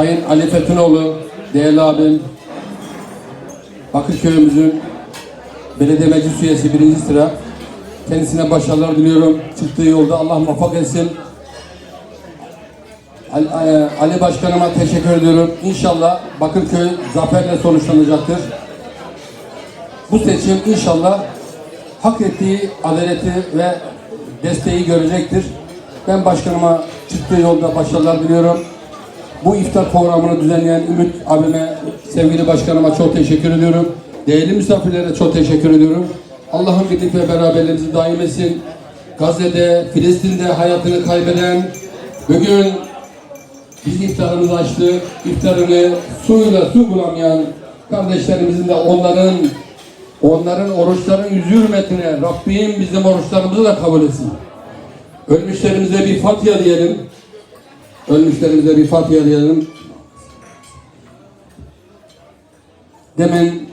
Sayın Ali Fethinoğlu, değerli abim, Bakırköy'ümüzün belediye meclis üyesi birinci sıra. Kendisine başarılar diliyorum. Çıktığı yolda Allah muvaffak etsin. Ali, e, Ali Başkanıma teşekkür ediyorum. İnşallah Bakırköy zaferle sonuçlanacaktır. Bu seçim inşallah hak ettiği adaleti ve desteği görecektir. Ben başkanıma çıktığı yolda başarılar diliyorum. Bu iftar programını düzenleyen Ümit abime, sevgili başkanıma çok teşekkür ediyorum. Değerli misafirlere çok teşekkür ediyorum. Allah'ın birlik ve beraberliğimizi daim etsin. Gazze'de, Filistin'de hayatını kaybeden, bugün biz iftarımızı açtık. İftarını suyla su bulamayan kardeşlerimizin de onların onların oruçların yüz hürmetine Rabbim bizim oruçlarımızı da kabul etsin. Ölmüşlerimize bir Fatiha diyelim. Ölmüşlerimize bir Fatiha diyelim. Demin